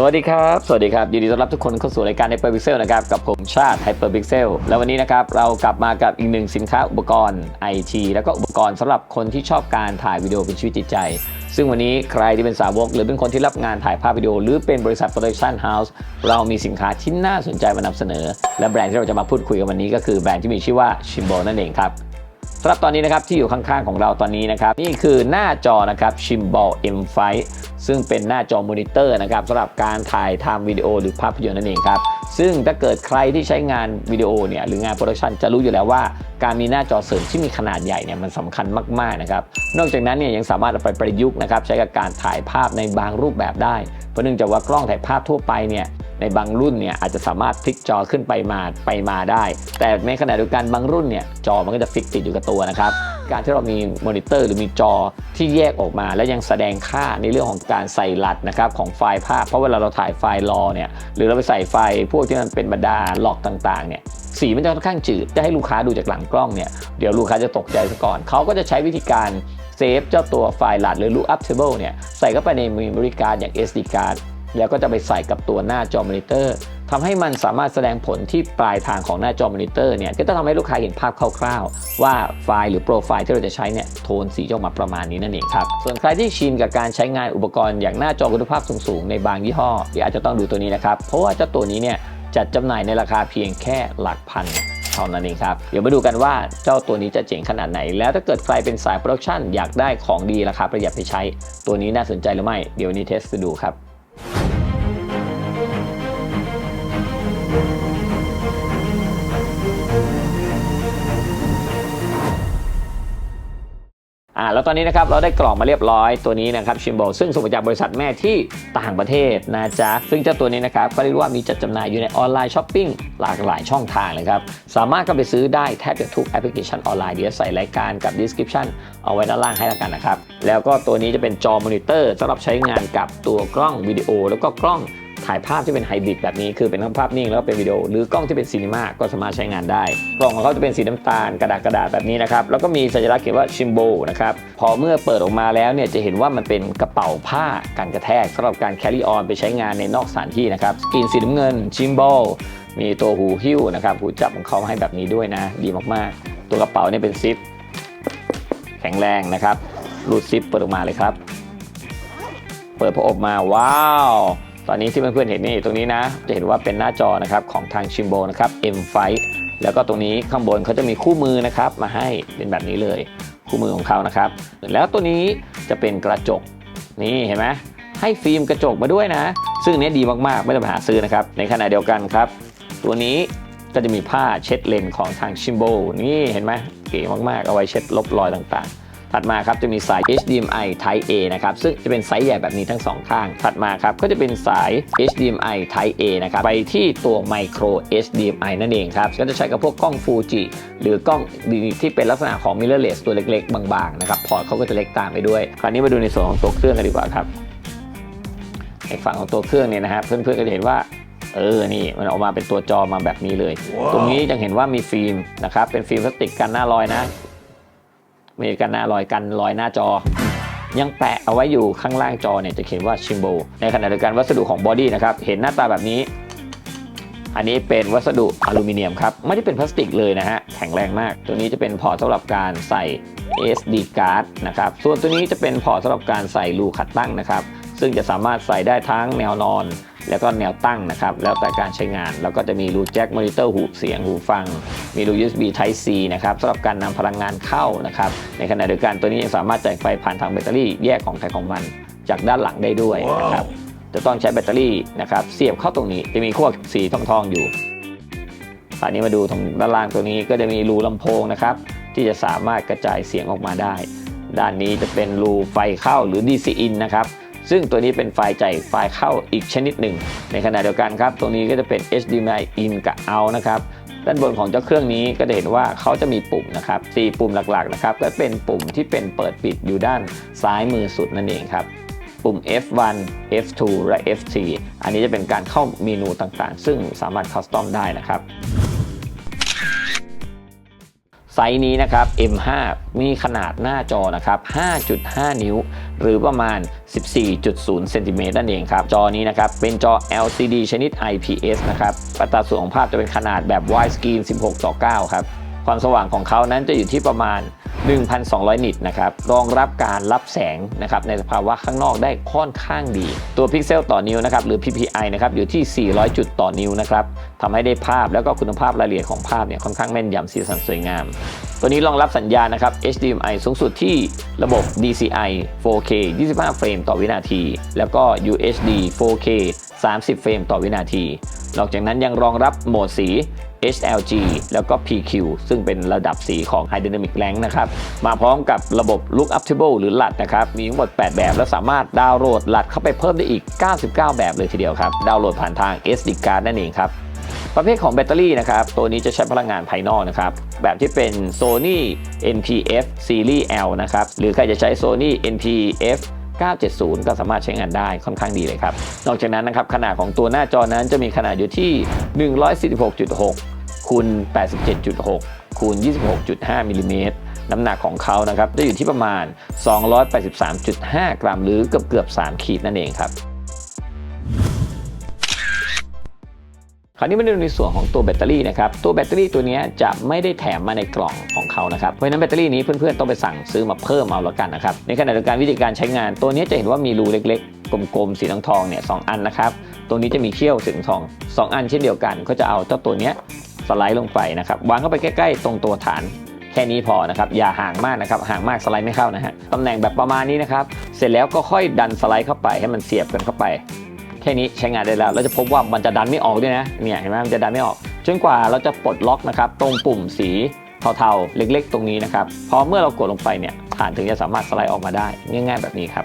สวัสดีครับ สวัสดีครับ ยินดีต้อนรับทุกคนเข้าสู่รายการ Hyper Pixel นะครับ กับผมชาติ Hyper Pixel แล้ววันนี้นะครับ เรากลับมากับอีกหนึ่งสินค้าอุปกรณ์ IT แล้วก็อุปกรณ์สำหรับคนที่ชอบการถ่ายวิดีโอเป็นชีวิตจิตใจ ซึ่งวันนี้ใครที่เป็นสาวก หรือเป็นคนที่รับงานถ่ายภาพวิดีโอ หรือเป็นบริษัท Production House เรามีสินค้าที่น่าสนใจมานำเสนอ และแบรนด์ที่เราจะมาพูดคุยกันวันนี้ก็คือแบรนด์ที่มีชื่อว่า Shimbo นั่นเองครับสำหรับตอนนี้นะครับที่อยู่ข้างๆของเราตอนนี้นะครับนี่คือหน้าจอนะครับ Shimbal M5 ซึ่งเป็นหน้าจอมอนิเตอร์นะครับสำหรับการถ่ายทำวิดีโอหรือภาพยนตร์นั่นเองครับซึ่งถ้าเกิดใครที่ใช้งานวิดีโอเนี่ยหรืองานโปรดักชันจะรู้อยู่แล้วว่า การมีหน้าจอเสริมที่มีขนาดใหญ่เนี่ยมันสำคัญมากๆนะครับนอกจากนั้นเนี่ยยังสามารถเอาไปประยุกต์นะครับใช้กับการถ่ายภาพในบางรูปแบบได้ เพราะเนื่องจากว่ากล้องถ่ายภาพทั่วไปเนี่ย ในบางรุ่นเนี่ยอาจจะสามารถพลิกจอขึ้นไปมาไปมาได้ แต่ในขณะเดียวกันบางรุ่นเนี่ยจอมันก็จะฟิกติดอยู่กับตัวนะครับ การที่เรามีมอนิเตอร์หรือมีจอที่แยกออกมา และยังแสดงค่าในเรื่องของการใส่หลัดนะครับของไฟล์ภาพ เพราะเวลาเราถ่ายไฟล์รอเนี่ยหรือเราไปใส่ไฟล์พวกที่มันเป็นบรรดาหลอกต่างๆเนี่ยสีมันจะค่อนข้างจืดจะให้ลูกค้าดูจากหลังกล้องเนี่ยเดี๋ยวลูกค้าจะตกใจซะก่อนเขาก็จะใช้วิธีการเซฟเจ้าตัวไฟล์หลัดหรือ lookup table เนี่ยใส่เข้าไปใน memory card อย่าง SD card แล้วก็จะไปใส่กับตัวหน้าจอมอนิเตอร์ทำให้มันสามารถแสดงผลที่ปลายทางของหน้าจอมอนิเตอร์เนี่ยก็จะทำให้ลูกค้าเห็นภาพคร่าวๆ ว่าไฟล์หรือโปรไฟล์ที่เราจะใช้เนี่ยโทนสีจะออกมาประมาณนี้นั่นเองครับ ส่วนใครที่ชินกับการใช้งานอุปกรณ์อย่างหน้าจอคุณภาพสูงๆในบางยี่ห้อเดี๋ยวอาจจะต้องดูตัวนี้นะครับ เพราะว่าเจ้าตัวนี้เนี่ยจัดจำหน่ายในราคาเพียงแค่หลักพันเท่านั้นเองครับ เดี๋ยวมาดูกันว่าเจ้าตัวนี้จะเจ๋งขนาดไหน แล้วถ้าเกิดใครเป็นสายโปรดักชันอยากได้ของดีราคาประหยัดไปใช้ ตัวนี้น่าสนใจหรือไม่ เดี๋ยวนนี้เทสดูครับ อ่าแล้วตอนนี้นะครับเราได้กล่องมาเรียบร้อยตัวนี้นะครับชิมโบซึ่งส่งมาจากบริษัทแม่ที่ต่างประเทศนะจ๊ะซึ่งเจ้าตัวนี้นะครับก็เรียกว่ามีจัดจำหน่ายอยู่ในออนไลน์ช้อปปิ้งหลากหลายช่องทางเลยครับสามารถเข้าไปซื้อได้แทบจะทุกแอปพลิเคชันออนไลน์เดี๋ยวใส่รายการกับ description เอาไว้ด้านล่างให้แล้วกันนะครับแล้วก็ตัวนี้จะเป็นจอมอนิเตอร์สำหรับใช้งานกับตัวกล้องวิดีโอ แล้วก็กล้อง ถ่ายภาพที่เป็นไฮบริดแบบนี้คือเป็นทั้งภาพนิ่งแล้วก็เป็นวิดีโอหรือกล้องที่เป็นซีนีมาก็สามารถใช้งานได้ กล่องของเขาจะเป็นสีน้ำตาลกระดาษกระดาษแบบนี้นะครับแล้วก็มีสัญลักษณ์เขียนว่าชิมโบนะครับพอเมื่อเปิดออกมาแล้วเนี่ยจะเห็นว่ามันเป็นกระเป๋าผ้ากันกระแทกสำหรับการแครี่ออนไปใช้งานในนอกสถานที่นะครับสกรีนสีน้ำเงินชิมโบมีตัวหูหิ้วนะครับหูจับของเขาให้แบบนี้ด้วยนะ ดีมากๆ ตัวกระเป๋าเนี่ยเป็นซิป แข็งแรงนะครับรูดซิปเปิดออกมาเลยครับ เปิดพออบมาว้าว ตอนนี้ที่เพื่อนๆเห็นนี่ตรงนี้นะ จะเห็นว่าเป็นหน้าจอนะครับของทางชิมโบนะครับ M5 แล้วก็ตรงนี้ข้างบนเขาจะมีคู่มือนะครับมาให้เป็นแบบนี้เลย คู่มือของเขานะครับ แล้วตัวนี้จะเป็นกระจกนี่เห็นไหมให้ฟิล์มกระจกมาด้วยนะ ซึ่งอันนี้ดีมากๆไม่ต้องไปหาซื้อนะครับ ในขณะเดียวกันครับ ตัวนี้ก็จะมีผ้าเช็ดเลนของทางชิมโบนี่เห็นไหมเก๋มากๆเอาไว้เช็ดลบรอยต่างๆ ถัดมาครับจะมีสาย HDMI Type A นะครับซึ่งจะเป็นไซส์ใหญ่แบบนี้ทั้งสองข้าง ถัดมาครับก็จะเป็นสาย HDMI Type A นะครับไปที่ตัว Micro HDMI นั่นเองครับก็จะใช้กับพวกกล้อง Fuji หรือกล้องที่เป็นลักษณะของ mirrorless ตัวเล็กๆ บางๆนะครับพอร์ตเขาก็จะเล็กตามไปด้วย คราวนี้มาดูในส่วนของตัวเครื่องกันดีกว่าครับในฝั่งของตัวเครื่องเนี่ยนะครับเพื่อนๆก็จะเห็นว่าเออ นี่ มันออกมาเป็นตัวจอมาแบบนี้เลยตรงนี้ยังเห็นว่ามีฟิล์มนะครับ เป็นฟิล์มพลาสติกกันหน้ารอยนะ มีกันหน้ารอยกันรอยหน้าจอ ยังแปะเอาไว้อยู่ข้างล่างจอเนี่ยจะเขียนว่าชิมโบในขณะเดียวกันวัสดุของบอดี้นะครับเห็นหน้าตาแบบนี้ อันนี้เป็นวัสดุอลูมิเนียมครับไม่ได้เป็นพลาสติกเลยนะฮะแข็งแรงมาก ตัวนี้จะเป็นพอร์ตสำหรับการใส่ SD card นะครับส่วนตัวนี้จะเป็นพอร์ตสำหรับการใส่รูขัดตั้งนะครับซึ่งจะสามารถใส่ได้ทั้งแนวนอน แล้วก็แนวตั้งนะครับ แล้วแต่การใช้งาน แล้วก็จะมีรูแจ็คมอนิเตอร์หูเสียงหูฟัง มีรู USB Type C นะครับสำหรับการนำพลังงานเข้านะครับ ในขณะเดียวกันตัวนี้ยังสามารถจ่ายไฟผ่านทางแบตเตอรี่แยกของใครของมัน จากด้านหลังได้ด้วยนะครับ จะต้องใช้แบตเตอรี่นะครับ เสียบเข้าตรงนี้จะมีขั้วสีทองๆอยู่คราวนี้มาดูตรงด้านล่างตัวนี้ก็จะมีรูลำโพงนะครับ ที่จะสามารถกระจายเสียงออกมาได้ ด้านนี้จะเป็นรูไฟเข้าหรือ DC in นะครับ ซึ่งตัวนี้เป็นไฟจ่ายไฟเข้าอีกชนิดหนึ่ง ในขณะเดียวกันครับ ตรงนี้ก็จะเป็น HDMI in กับ out นะครับด้านบนของเจ้าเครื่องนี้ก็จะเห็นว่าเขาจะมีปุ่มนะครับสี่ปุ่มหลักๆนะครับก็เป็นปุ่มที่เป็นเปิดปิดอยู่ด้านซ้ายมือสุดนั่นเองครับปุ่ม F1 F2 และ F3 อันนี้จะเป็นการเข้าเมนูต่างๆ ซึ่งสามารถคัสตอมได้นะครับไซส์นี้นะครับ M5 มีขนาดหน้าจอนะครับ 5.5 นิ้ว หรือประมาณ 14.0เซนติเมตรนั่นเองครับ จอนี้นะครับ เป็นจอ LCD ชนิด IPS นะครับอัตราส่วนของภาพจะเป็นขนาดแบบ widescreen 16 ต่อ 9 ครับ ความสว่างของเขานั้นจะอยู่ที่ประมาณ 1,200 นิตนะครับ รองรับการรับแสงนะครับในสภาวะข้างนอกได้ค่อนข้างดี ตัวพิกเซลต่อนิ้วนะครับหรือ PPI นะครับอยู่ที่ 400 จุดต่อนิ้วนะครับทำให้ได้ภาพแล้วก็คุณภาพรายละเอียดของภาพเนี่ยค่อนข้างแม่นยำสีสันสวยงาม ตัวนี้รองรับสัญญาณนะครับ HDMI สูงสุดที่ระบบ DCI 4K 25 เฟรมต่อวินาที แล้วก็ UHD 4K 30 เฟรมต่อวินาที นอกจากนั้นยังรองรับโหมดสี HLG แล้วก็ PQ ซึ่งเป็นระดับสีของ High Dynamic Range นะครับ มาพร้อมกับระบบ Look Uptable หรือ LUT นะครับ มีทั้งหมด 8 แบบ และสามารถดาวน์โหลด LUT เข้าไปเพิ่มได้อีก 99 แบบเลยทีเดียวครับ ดาวน์โหลดผ่านทาง SD card นั่นเองครับประเภทของแบตเตอรี่นะครับ ตัวนี้จะใช้พลังงานภายนอกนะครับ แบบที่เป็น Sony NPF Series L นะครับ หรือใครจะใช้ Sony NPF 970 ก็สามารถใช้งานได้ค่อนข้างดีเลยครับ นอกจากนั้นนะครับขนาดของตัวหน้าจอนั้นจะมีขนาดอยู่ที่ 146.6คูณ87.6คูณ26.5มิลลิเมตรน้ำหนักของเขานะครับจะอยู่ที่ประมาณ 283.5 กรัมหรือเกือบเกือบ 3 ขีดนั่นเองครับ คราวนี้มาดูในส่วนของตัวแบตเตอรี่นะครับตัวแบตเตอรี่ตัวนี้จะไม่ได้แถมมาในกล่องของเขานะครับเพราะฉะนั้นแบตเตอรี่นี้เพื่อนๆต้องไปสั่งซื้อมาเพิ่มเอาล้วกันนะครับในขณะเดียวกันวิธีการใช้งานตัวนี้จะเห็นว่ามีรูเล็กๆ กลมๆสีทองทองเนี่ยสองอันนะครับตรงนี้จะมีเขี้ยวสีทองสองอันเช่นเดียวกัน ก็จะเอาเจ้าตัวนี้สไลด์ลงไปนะครับวางเข้าไปใกล้ๆ ตรงตัวฐานแค่นี้พอนะครับอย่าห่างมากนะครับห่างมากสไลด์ไม่เข้านะฮะตำแหน่งแบบประมาณนี้นะครับเสร็จแล้วก็ค่อยดันสไลด์เข้าไปให้มันเสียบกันเข้าไป ค่นี้ใช้งานได้แล้ว เราจะพบว่ามันจะดันไม่ออกด้วยนะ เนี่ยเห็นไหมมันจะดันไม่ออก จนกว่าเราจะปลดล็อกนะครับตรงปุ่มสีเทาๆ เล็กๆ ตรงนี้นะครับ พอเมื่อเรากดลงไปเนี่ยฐานถึงจะสามารถสไลด์ออกมาได้ง่าย ๆ แบบนี้ครับ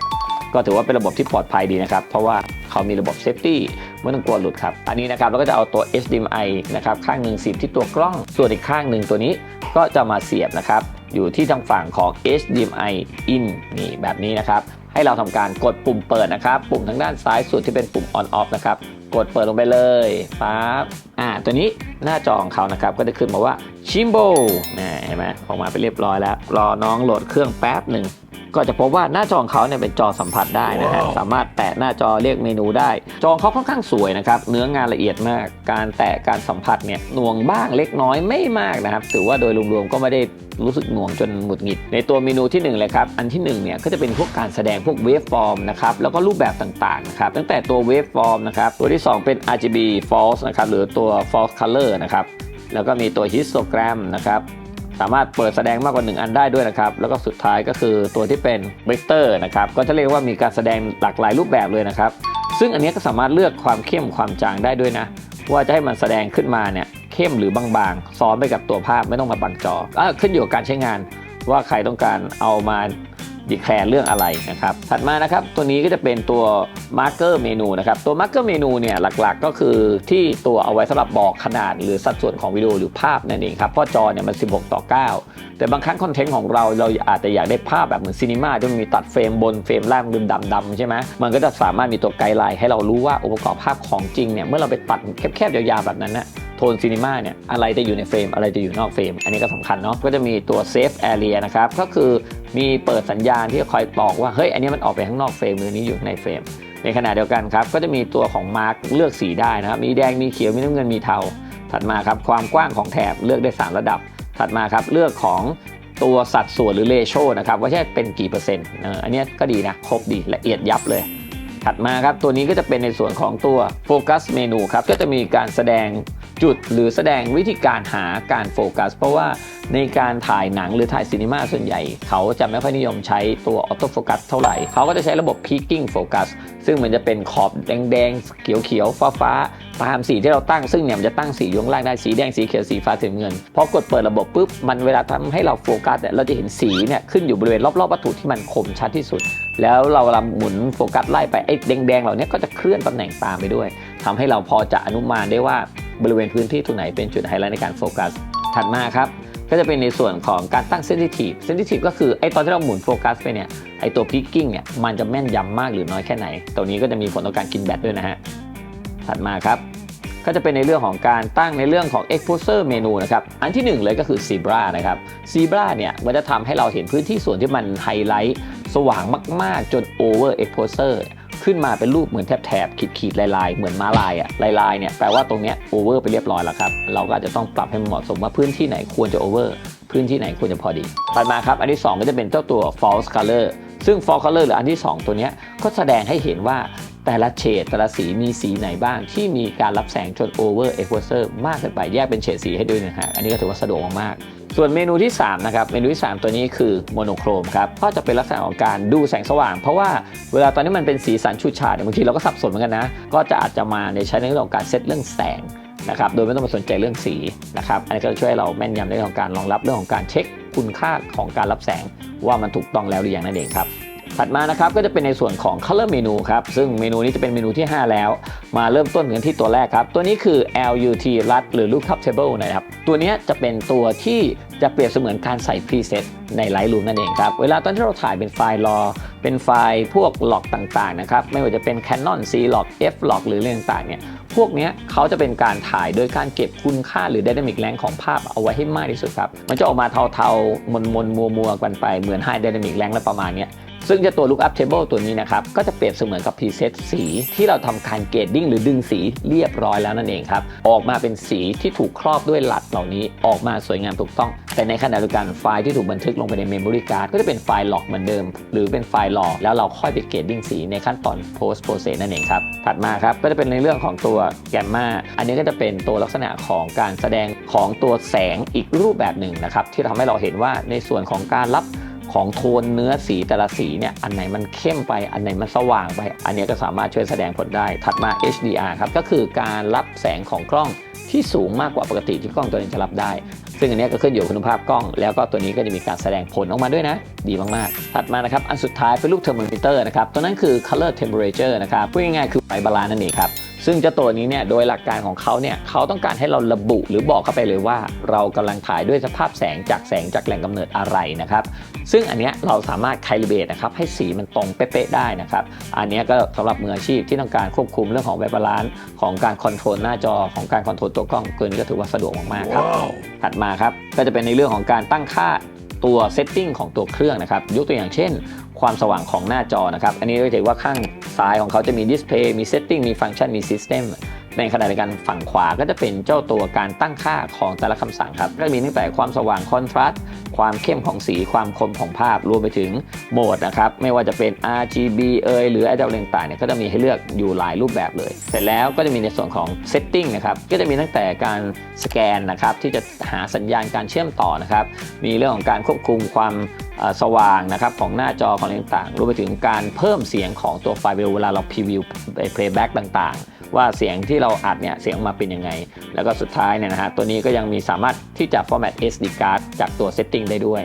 ก็ถือว่าเป็นระบบที่ปลอดภัยดีนะครับ เพราะว่าเขามีระบบเซฟตี้ไม่ต้องกลัวหลุดครับ อันนี้นะครับเราก็จะเอาตัว HDMI นะครับข้างหนึ่งเสียบที่ตัวกล้อง ส่วนอีกข้างหนึ่งตัวนี้ก็จะมาเสียบนะครับอยู่ที่ทางฝั่งของ HDMI in นี่แบบนี้นะครับ ให้เราทำการกดปุ่มเปิดนะครับ ปุ่มทางด้านซ้ายสุดที่เป็นปุ่ม on off นะครับ กดเปิดลงไปเลยปั๊บอ่าตัวนี้หน้าจอของเขานะครับ ก็จะขึ้นมาว่าชิมโบนะเห็นไหมออกมาไปเรียบร้อยแล้ว รอน้องโหลดเครื่องแป๊บหนึ่ง ก็จะพบว่าหน้าจอของเขาเนี่ยเป็นจอสัมผัสได้นะฮะสามารถแตะหน้าจอเรียกเมนูได้ จอของเขาค่อนข้างสวยนะครับ เนื้องานละเอียดมาก การแตะการสัมผัสเนี่ยหน่วงบ้างเล็กน้อยไม่มากนะครับ ถือว่าโดยรวมๆก็ไม่ได้รู้สึกหน่วงจนหงุดหงิด ในตัวเมนูที่ 1 เลยครับ อันที่1เนี่ยก็จะเป็นพวกการแสดงพวกเวฟฟอร์มนะครับ แล้วก็รูปแบบต่างๆนะครับ ตั้งแต่ตัวเวฟฟอร์มนะครับ ตัวที่ 2 เป็น RGB false นะครับ หรือตัว false color นะครับ แล้วก็มีตัว histogram นะครับ สามารถเปิดแสดงมากกว่า 1 อันได้ด้วยนะครับ แล้วก็สุดท้ายก็คือตัวที่เป็นเวกเตอร์นะครับ ก็จะเรียกว่ามีการแสดงหลากหลายรูปแบบเลยนะครับ ซึ่งอันนี้ก็สามารถเลือกความเข้มความจางได้ด้วยนะ ว่าจะให้มันแสดงขึ้นมาเนี่ยเข้มหรือบางๆ ซ้อนไปกับตัวภาพไม่ต้องมาบังจออขึ้นอยู่กับการใช้งานว่าใครต้องการเอามา ดีแคลร์เรื่องอะไรนะครับ ถัดมานะครับตัวนี้ก็จะเป็นตัว Marker เมนูนะครับ ตัว Marker เมนูเนี่ยหลักๆ ก็คือที่ตัวเอาไว้สำหรับบอกขนาดหรือสัดส่วนของวิดีโอหรือภาพนั่นเองครับเพราะจอเนี่ยมัน 16 ต่อ 9 แต่บางครั้งคอนเทนต์ของเราเราอาจจะอยากได้ภาพแบบเหมือนซีนีมาที่มันมีตัดเฟรมบนเฟรมล่างดำดำๆใช่ไหมมันก็จะสามารถมีตัวไกด์ไลน์ให้เรารู้ว่าองค์ประกอบภาพของจริงเนี่ยเมื่อเราไปตัดแคบๆยาวๆแบบนั้นนะโทนซีนีมาเนี่ยอะไรจะอยู่ในเฟรมอะไรจะอยู่นอกเฟรม อันนี้ก็สำคัญเนาะก็จะมีตัวเซฟแอเรียนะครับก็คือมีเปิดสัญญาณที่คอยบอกว่าเฮ้ยอันนี้มันออกไปข้างนอกเฟรมหรือนี้อยู่ในเฟรม ในขณะเดียวกันครับก็จะมีตัวของมาร์กเลือกสีได้นะครับมีแดงมีเขียวมีน้ำเงินมีเทาถัดมาครับความกว้างของแถบเลือกได้ 3 ระดับ ถัดมาครับเลือกของตัวสัดส่วนหรือเลโชนะครับว่าใช่เป็นกี่เปอร์เซ็นต์อันนี้ก็ดีนะครบดีละเอียดยับเลยถัดมาครับตัวนี้ก็จะเป็นในส่วนของตัวโฟกัสเมนูครับก็จะมีการแสดง จุดหรือแสดงวิธีการหาการโฟกัส เพราะว่าในการถ่ายหนังหรือถ่ายซีนีมาส่วนใหญ่ เขาจะไม่ค่อยนิยมใช้ตัวออโต้โฟกัสเท่าไหร่ เขาก็จะใช้ระบบ peaking focus ซึ่งมันจะเป็นขอบแดงๆ เขียวๆ ฟ้าๆ ตามสีที่เราตั้งซึ่งเนี่ยมันจะตั้งสีอยข้างล่างได้สีแดงสีเขียวสีฟ้าสีเงินพอกดเปิดระบบปุ๊บมันเวลาทำให้เราโฟกัสเนี่ยเราจะเห็นสีเนี่ยขึ้นอยู่บริเวณรอบๆวัตถุที่มันคมชัดที่สุด แล้วเราเวลาหมุนโฟกัสไล่ไปไอ้แดงๆเหล่านี้ก็จะเคลื่อนตำแหน่งตามไปด้วยทำให้เราพอจะอนุมานได้ว่าบริเวณพื้นที่ตรงไหนเป็นจุดไฮไลท์ในการโฟกัสถัดมาครับ ก็จะเป็นในส่วนของการตั้งเซนซิทีฟเซนซิทีฟก็คือไอตอนที่เราหมุนโฟกัสไปเนี่ยไอตัวพิกกิ้งเนี่ยมันจะแม่นยำมากหรือน้อยแค่ไหน ตัวนี้ก็จะมีผลต่อการกินแบตด้วยนะฮะถัดมาครับ ก็จะเป็นในเรื่องของการตั้งในเรื่องของ exposure เมนูนะครับ อันที่หนึ่งเลยก็คือ zebra นะครับ zebra เนี่ยมันจะทำให้เราเห็นพื้นที่ส่วนที่มันไฮไลท์สว่างมาก ๆ จน over exposure ขึ้นมาเป็นรูปเหมือนแถบๆขีดๆลายๆ เหมือนม้าลายอะลายๆเนี่ยแปลว่าตรงเนี้ยโอเวอร์ไปเรียบร้อยแล้วครับ เราก็อาจจะต้องปรับให้มันเหมาะสมว่าพื้นที่ไหนควรจะโอเวอร์พื้นที่ไหนควรจะพอดีถัดมาครับ อันที่ 2 ก็จะเป็นเจ้าตัว false color ซึ่ง false color หรืออันที่ 2 ตัวเนี้ยก็แสดงให้เห็นว่า แต่ละเฉดแต่ละสีมีสีไหนบ้างที่มีการรับแสงจน over exposure มากเกินไปแยกเป็นเฉดสีให้ด้วยนะฮะอันนี้ก็ถือว่าสะดวกมากๆส่วนเมนูที่ 3 นะครับ เมนูที่ 3 ตัวนี้คือโมโนโครมครับก็จะเป็นลักษณะของการดูแสงสว่าง เพราะว่าเวลาตอนนี้มันเป็นสีสันชูดฉาดเนี่ยบางทีเราก็สับสนเหมือนกันนะ ก็จะอาจจะมาในใช้ในเรื่องของการเซตเรื่องแสงนะครับโดยไม่ต้องไปสนใจเรื่องสีนะครับอันนี้ก็จะช่วยเราแม่นยำในเรื่องของการรองรับเรื่องของการเช็คคุณค่าของการรับแสงว่ามันถูกต้องแล้วหรือยังนั่นเองครับ ถัดมานะครับก็จะเป็นในส่วนของ color menu ครับซึ่งเมนูนี้จะเป็นเมนูที่ 5 แล้ว มาเริ่มต้นกันที่ตัวแรกครับ ตัวนี้คือ LUT LUT หรือ Lookup Table นะครับตัวนี้จะเป็นตัวที่จะเปรียบเสมือนการใส่ preset ใน Lightroom นั่นเองครับ เวลาตอนที่เราถ่ายเป็นไฟล์ RAW เป็นไฟล์พวก log ต่างๆนะครับไม่ว่าจะเป็น Canon C log F log หรือเรื่องต่างๆเนี่ยพวกนี้เขาจะเป็นการถ่ายโดยการเก็บคุณค่าหรือ Dynamic Range ของภาพเอาไว้ให้มากที่สุดครับ มันจะออกมาเทาๆ มนๆ มัวๆ กันไปเหมือน High Dynamic Range และประมาณเนี้ย ซึ่งจะตัว lookup table ตัวนี้นะครับ ก็จะเปรียบเสมือนกับ preset สีที่เราทำการเกรดดิ้งหรือดึงสีเรียบร้อยแล้วนั่นเองครับ ออกมาเป็นสีที่ถูกครอบด้วยหลัดเหล่านี้ออกมาสวยงามถูกต้อง แต่ในขณะเดียวกันไฟล์ที่ถูกบันทึกลงไปใน memory card ก็จะเป็นไฟล์ log เหมือนเดิม หรือเป็นไฟล์ log แล้วเราค่อยไปเกรดดิ้งสีในขั้นตอน post process นั่นเองครับถัดมาครับก็จะเป็นในเรื่องของตัว gamma อันนี้ก็จะเป็นตัวลักษณะของการแสดงของตัวแสงอีกรูปแบบหนึ่งนะครับที่ทำให้เราเห็นว่าในส่วนของการรับ ของโทนเนื้อสีแต่ละสีเนี่ยอันไหนมันเข้มไปอันไหนมันสว่างไป อันนี้ก็สามารถช่วยแสดงผลได้ ถัดมา HDR ครับก็คือการรับแสงของกล้องที่สูงมากกว่าปกติที่กล้องตัวนี้จะรับได้ ซึ่งอันนี้ก็ขึ้นอยู่คุณภาพกล้อง แล้วก็ตัวนี้ก็จะมีการแสดงผลออกมาด้วยนะ ดีมากๆ ถัดมานะครับ อันสุดท้ายเป็นรูปเทอร์โมมิเตอร์นะครับ ตัวนั้นคือ color temperature นะครับพูดง่ายๆคือไฟบาลานนั่นเองครับ ซึ่งเจ้าตัวนี้เนี่ยโดยหลักการของเขาเนี่ยเขาต้องการให้เราระบุหรือบอกเข้าไปเลยว่า เรากำลังถ่ายด้วยสภาพแสงจากแสงจากแหล่งกำเนิดอะไรนะครับ ซึ่งอันเนี้ยเราสามารถไคลิเบตนะครับให้สีมันตรงเป๊ะๆได้นะครับอันเนี้ยก็สำหรับมืออาชีพที่ต้องการควบคุมเรื่องของไวบาลานซ์ของการคอนโทรลหน้าจอของการคอนโทรลตัวกล้องเกินนี้ก็ถือว่าสะดวกมากๆครับถัดมาครับก็จะเป็นในเรื่องของการตั้งค่าตัวเซตติ้งของตัวเครื่องนะครับยกตัวอย่างเช่น ความสว่างของหน้าจอนะครับอันนี้ก็จะเห็นว่าข้างซ้ายของเขาจะมีดิสเพย์มีเซตติ้งมีฟังก์ชันมีซิสเต็ม ในขณะเดียวกันฝั่งขวาก็จะเป็นเจ้าตัวการตั้งค่าของแต่ละคำสั่งครับ ก็มีตั้งแต่ความสว่างคอนทราสต์ความเข้มของสีความคมของภาพรวมไปถึงโหมดนะครับ ไม่ว่าจะเป็น RGB เอยหรืออะไรต่างๆเนี่ยก็จะมีให้เลือกอยู่หลายรูปแบบเลย เสร็จแล้วก็จะมีในส่วนของเซตติ้งนะครับก็จะมีตั้งแต่การสแกนนะครับที่จะหาสัญญาณการเชื่อมต่อนะครับมีเรื่องของการควบคุมความสว่างนะครับของหน้าจอของอะไรต่างๆรวมไปถึงการเพิ่มเสียงของตัวไฟล์เวลาเราพรีวิวเพลย์แบ็กต่างๆ ว่าเสียงที่เราอัดเนี่ยเสียงออกมาเป็นยังไง แล้วก็สุดท้ายเนี่ยนะฮะตัวนี้ก็ยังมีสามารถที่จะ format SD card จากตัว setting ได้ด้วย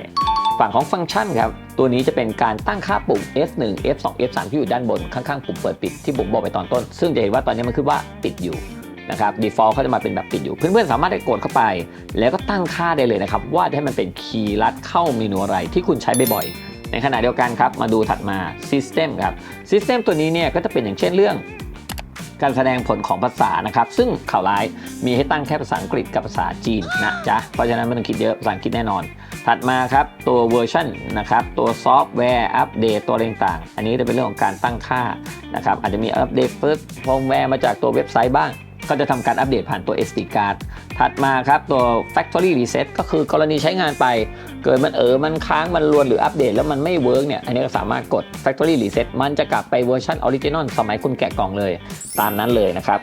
ฝั่งของฟังก์ชันครับ ตัวนี้จะเป็นการตั้งค่าปุ่ม F1 F2 F3 ที่อยู่ด้านบนข้างๆปุ่มเปิดปิดที่ผมบอกไปตอนต้น ซึ่งจะเห็นว่าตอนนี้มันขึ้นว่าปิดอยู่นะครับ default เขาจะมาเป็นแบบปิดอยู่ เพื่อนๆ สามารถได้กดเข้าไป แล้วก็ตั้งค่าได้เลยนะครับ ว่าให้มันเป็นคีย์ลัดเข้าเมนูอะไรที่คุณใช้บ่อยๆ ในขณะเดียวกันครับ มาดูถัดมา System ครับ System ตัวนี้เนี่ยก็จะเป็นอย่างเช่นเรื่อง การแสดงผลของภาษานะครับ ซึ่งข่าวร้ายมีให้ตั้งแค่ภาษาอังกฤษกับภาษาจีนนะจ๊ะ เพราะฉะนั้นไม่ต้องคิดเยอะภาษาอังกฤษแน่นอน ถัดมาครับตัวเวอร์ชันนะครับตัวซอฟต์แวร์อัปเดตตัวต่างๆ อันนี้จะเป็นเรื่องของการตั้งค่านะครับอาจจะมีอัปเดตเฟิร์สฟอร์มแวร์มาจากตัวเว็บไซต์บ้าง ก็จะทำการอัปเดตผ่านตัว SD card ถัดมาครับตัว factory reset ก็คือกรณีใช้งานไป เกิดมันเออมันค้างมันรวนหรืออัปเดตแล้วมันไม่เวิร์กเนี่ย อันนี้ก็สามารถกด factory reset มันจะกลับไปเวอร์ชันออริจินอลสมัยคุณแกะกล่องเลย ตามนั้นเลยนะครับ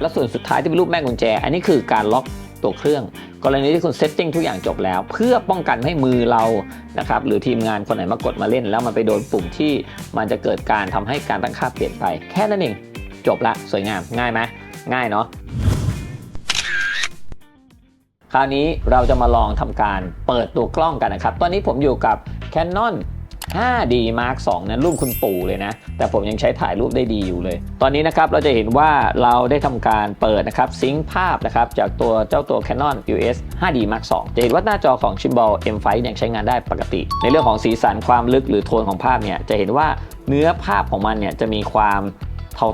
และส่วนสุดท้ายที่เป็นรูปแม่กุญแจ อันนี้คือการล็อกตัวเครื่อง กรณีที่คุณเซตติ้งทุกอย่างจบแล้ว เพื่อป้องกันให้มือเรานะครับหรือทีมงานคนไหนมากดมาเล่น แล้วมันไปโดนปุ่มที่มันจะเกิดการทำให้การตั้งค่าเปลี่ยนไป แค่นั้นเองจบละสวยงามง่ายไหม ง่ายเนาะคราวนี้เราจะมาลองทำการเปิดตัวกล้องกันนะครับ ตอนนี้ผมอยู่กับ Canon 5D Mark 2นะรุ่นคุณปู่เลยนะ แต่ผมยังใช้ถ่ายรูปได้ดีอยู่เลย ตอนนี้นะครับเราจะเห็นว่าเราได้ทำการเปิดนะครับซิงค์ภาพนะครับจากตัวเจ้าตัว Canon EOS 5D Mark 2จะเห็นว่าหน้าจอของ Gimbal M5 ยังใช้งานได้ปกติ ในเรื่องของสีสันความลึกหรือโทนของภาพเนี่ยจะเห็นว่าเนื้อภาพของมันเนี่ยจะมีความ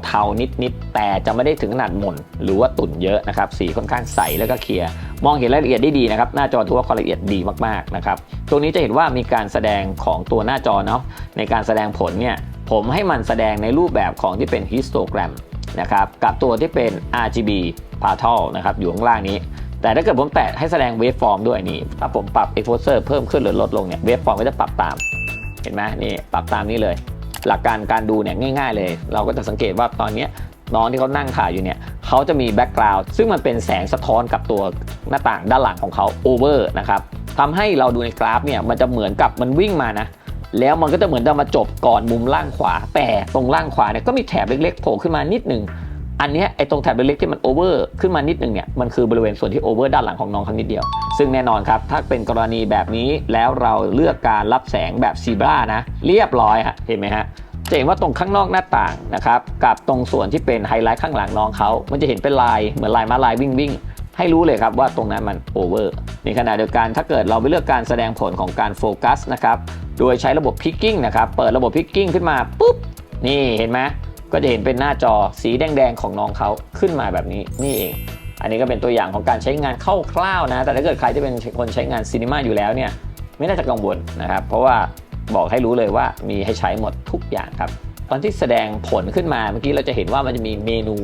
เทาๆ นิดๆ แต่จะไม่ได้ถึงขนาดหม่นหรือว่าตุ่นเยอะนะครับ สีค่อนข้างใสแล้วก็เคลียร์ มองเห็นรายละเอียดได้ดีนะครับ หน้าจอถือว่าความละเอียดดีมากๆนะครับ ตรงนี้จะเห็นว่ามีการแสดงของตัวหน้าจอเนาะ ในการแสดงผลเนี่ย ผมให้มันแสดงในรูปแบบของที่เป็นฮิสโตแกรมนะครับกับตัวที่เป็น RGB p a r t a l นะครับอยู่ข้างล่างนี้ แต่ถ้าเกิดผมแตะให้แสดงเวฟฟอร์มด้วยนี่ถ้าผมปรับ exposure เพิ่มขึ้นหรือลดลงเนี่ยเวฟฟอร์มก็จะปรับตาม เห็นไหมนี่ปรับตามนี้เลย หลักการการดูเนี่ยง่าย ๆ เลย เราก็จะสังเกตว่าตอนนี้น้องที่เขานั่งถ่ายอยู่เนี่ยเขาจะมีแบ็กกราวด์ซึ่งมันเป็นแสงสะท้อนกับตัวหน้าต่างด้านหลังของเขาโอเวอร์นะครับทำให้เราดูในกราฟเนี่ยมันจะเหมือนกับมันวิ่งมานะแล้วมันก็จะเหมือนจะมาจบก่อนมุมล่างขวา แต่ตรงล่างขวาเนี่ยก็มีแถบเล็กๆโผล่ขึ้นมานิดหนึ่ง อันนี้ไอ้ตรงแถบเล็กๆที่มันโอเวอร์ขึ้นมานิดหนึ่งเนี่ยมันคือบริเวณส่วนที่โอเวอร์ด้านหลังของน้องเขานิดเดียว ซึ่งแน่นอนครับ ถ้าเป็นกรณีแบบนี้แล้วเราเลือกการรับแสงแบบซีบรานะ เรียบร้อยฮะเห็นไหมฮะจะเห็นว่าตรงข้างนอกหน้าต่างนะครับกับตรงส่วนที่เป็นไฮไลท์ข้างหลังน้องเขามันจะเห็นเป็นลายเหมือนลายมาลายวิ่งวิ่งให้รู้เลยครับว่าตรงนั้นมันโอเวอร์ในขณะเดียวกันถ้าเกิดเราไปเลือกการแสดงผลของการโฟกัสนะครับโดยใช้ระบบพิกกิ้งนะครับเปิดระบบพิกกิ้งขึ้นมาปุ๊บนี่เห็นไหม ก็จะเห็นเป็นหน้าจอสีแดงๆของน้องเขาขึ้นมาแบบนี้นี่เอง อันนี้ก็เป็นตัวอย่างของการใช้งานคร่าวๆนะ แต่ถ้าเกิดใครที่เป็นคนใช้งานซีนีมาอยู่แล้วเนี่ยไม่น่าจะกังวลนะครับ เพราะว่าบอกให้รู้เลยว่ามีให้ใช้หมดทุกอย่างครับ ตอนที่แสดงผลขึ้นมาเมื่อกี้เราจะเห็นว่ามันจะมีเมนู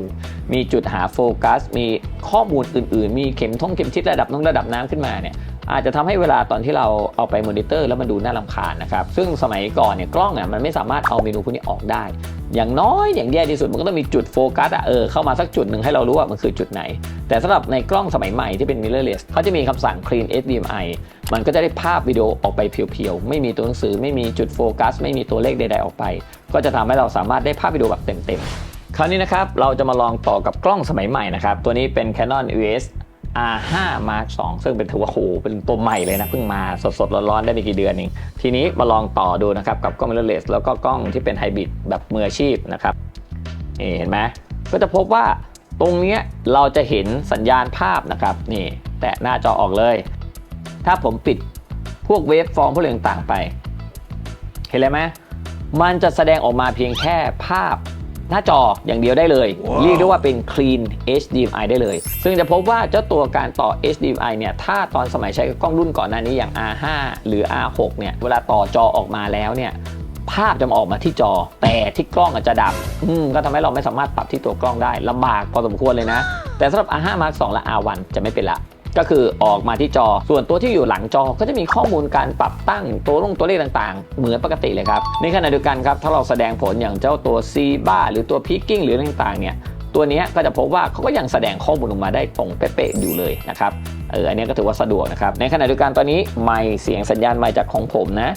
มีจุดหาโฟกัส มีข้อมูลอื่น ๆ มีเข็มท่องเข็มทิศระดับน้องระดับน้ำขึ้นมาเนี่ย อาจจะทำให้เวลาตอนที่เราเอาไปมอนิเตอร์แล้วมันดูน่ารำคาญนะครับ ซึ่งสมัยก่อนเนี่ยกล้องอะมันไม่สามารถเอาเมนูพวกนี้ออกได้ อย่างน้อยอย่างแย่ที่สุดมันก็ต้องมีจุดโฟกัสอะเออเข้ามาสักจุดหนึ่งให้เรารู้ว่ามันคือจุดไหน แต่สำหรับในกล้องสมัยใหม่ที่เป็น mirrorless เขาจะมีคำสั่ง clean HDMI มันก็จะได้ภาพวิดีโอออกไปเพียวๆ ไม่มีตัวหนังสือไม่มีจุดโฟกัส ไม่มีตัวเลขใด ๆ ออกไป ก็จะทำให้เราสามารถได้ภาพวิดีโอแบบเต็มๆคราวนี้นะครับเราจะมาลองต่อกับกล้องสมัยใหม่นะครับตัวนี้เป็น Canon EOS R5 Mark 2ซึ่งเป็นถือว่าโหเป็นตัวใหม่เลยนะ เพิ่งมาสดๆ ร้อนๆ ได้ไม่กี่เดือนเอง ทีนี้มาลองต่อดูนะครับ กับกล้อง mirrorless แล้วก็กล้องที่เป็นไฮบริดแบบมืออาชีพนะครับนี่เห็นไหมก็จะพบว่าตรงนี้เราจะเห็นสัญญาณภาพนะครับ นี่ แตะหน้าจอออกเลย ถ้าผมปิดพวกเวฟฟอร์มพวกเรื่องต่างไป เห็นเลยไหมมันจะแสดงออกมาเพียงแค่ภาพ หน้าจออย่างเดียวได้เลย เรียกได้ว่าเป็น clean HDMI ได้เลย ซึ่งจะพบว่าเจ้าตัวการต่อ HDMI เนี่ย ถ้าตอนสมัยใช้กล้องรุ่นก่อนหน้านี้อย่าง R5 หรือ R6 เนี่ย เวลาต่อจอออกมาแล้วเนี่ยภาพจะมาออกมาที่จอ แต่ที่กล้องอาจจะดับ อืมก็ทำให้เราไม่สามารถปรับที่ตัวกล้องได้ลำบากพอสมควรเลยนะ แต่สำหรับ R5 Mark 2และ R1 จะไม่เป็นละ ก็คือออกมาที่จอ ส่วนตัวที่อยู่หลังจอก็จะมีข้อมูลการปรับตั้งตัวลงตัวเลขต่างๆ เหมือนปกติเลยครับ ในขณะเดียวกันครับ ถ้าเราแสดงผลอย่างเจ้าตัว C ีบ้าหรือตัวพิกกิ้งหรือต่างๆเนี่ยตัวนี้ก็จะพบว่าเขาก็ยังแสดงข้อมูลออกมาได้ตรงเป๊ะๆอยู่เลยนะครับเอออันนี้ก็ถือว่าสะดวกนะครับในขณะเดียวกันตอนนี้ไม่เสียงสัญญาณไม่จากของผมนะ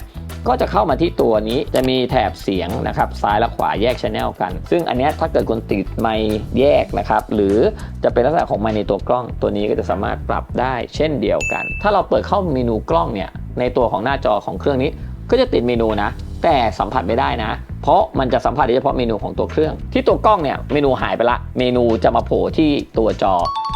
ก็จะเข้ามาที่ตัวนี้จะมีแถบเสียงนะครับซ้ายและขวาแยกชแนลกัน ซึ่งอันนี้ถ้าเกิดคนติดไมค์แยกนะครับหรือจะเป็นลักษณะของไมค์ในตัวกล้อง ตัวนี้ก็จะสามารถปรับได้เช่นเดียวกัน ถ้าเราเปิดเข้าเมนูกล้องเนี่ยในตัวของหน้าจอของเครื่องนี้ ก็จะติดเมนูนะ แต่สัมผัสไม่ได้นะ เพราะมันจะสัมผัสได้เฉพาะเมนูของตัวเครื่อง ที่ตัวกล้องเนี่ยเมนูหายไปละ เมนูจะมาโผล่ที่ตัวจอ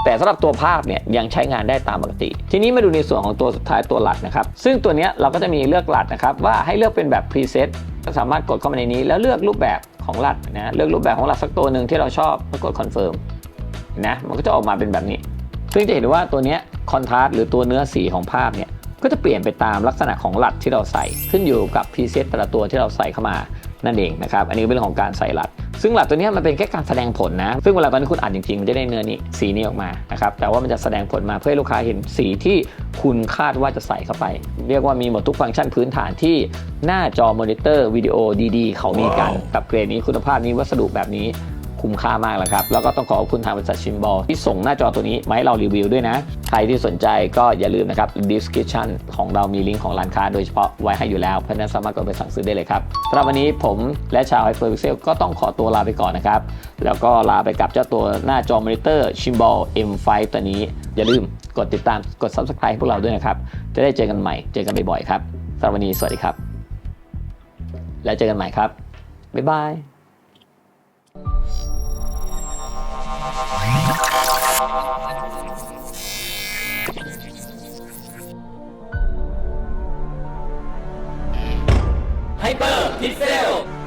แต่สำหรับตัวภาพเนี่ยยังใช้งานได้ตามปกติ ทีนี้มาดูในส่วนของตัวสุดท้ายตัวหลัดนะครับ ซึ่งตัวนี้เราก็จะมีเลือกหลัดนะครับว่าให้เลือกเป็นแบบพรีเซตก็สามารถกดเข้ามาในนี้ แล้วเลือกรูปแบบของหลัดนะเลือกรูปแบบของหลัดสักตัวหนึ่งที่เราชอบแล้วกดคอนเฟิร์มนะมันก็จะออกมาเป็นแบบนี้ ซึ่งจะเห็นว่าตัวนี้คอนทราสต์หรือตัวเนื้อสีของภาพเนี่ยก็จะเปลี่ยนไปตามลักษณะของหลัดที่เราใส่ขึ้นอยู่กับพรีเซตแต่ละตัวที่เราใส่เข้ามา นั่นเองนะครับ อันนี้เป็นเรื่องของการใส่หลัด ซึ่งหลัดตัวนี้มันเป็นแค่การแสดงผลนะ ซึ่งเวลาตอนที่คุณอ่านจริงๆ มันจะได้เนื้อนี้สีนี้ออกมานะครับ แต่ว่ามันจะแสดงผลมาเพื่อให้ลูกค้าเห็นสีที่คุณคาดว่าจะใส่เข้าไป เรียกว่ามีหมดทุกฟังก์ชันพื้นฐานที่หน้าจอมอนิเตอร์วิดีโอดีๆ เขามีกันกับเกรดนี้คุณภาพนี้วัสดุแบบนี้ คุ้มค่ามากแล้วครับ แล้วก็ต้องขอขอบคุณทางบริษัทชิมบอลที่ส่งหน้าจอตัวนี้มาให้เรารีวิวด้วยนะ ใครที่สนใจก็อย่าลืมนะครับ description ของเรามีลิงก์ของร้านค้าโดยเฉพาะไว้ให้อยู่แล้วเพราะนั้นสามารถกดไปสั่งซื้อได้เลยครับสำหรับวันนี้ผมและชาว Hyperpixel ก็ต้องขอตัวลาไปก่อนนะครับแล้วก็ลาไปกับเจ้าตัวหน้าจอมอนิเตอร์ชิมบอล M5 ตัวนี้ อย่าลืมกดติดตามกด subscribe ให้พวกเราด้วยนะครับจะได้เจอกันใหม่เจอกันบ่อยๆครับสำหรับวันนี้สวัสดีครับ แล้วเจอกันใหม่ครับบ๊ายบาย It!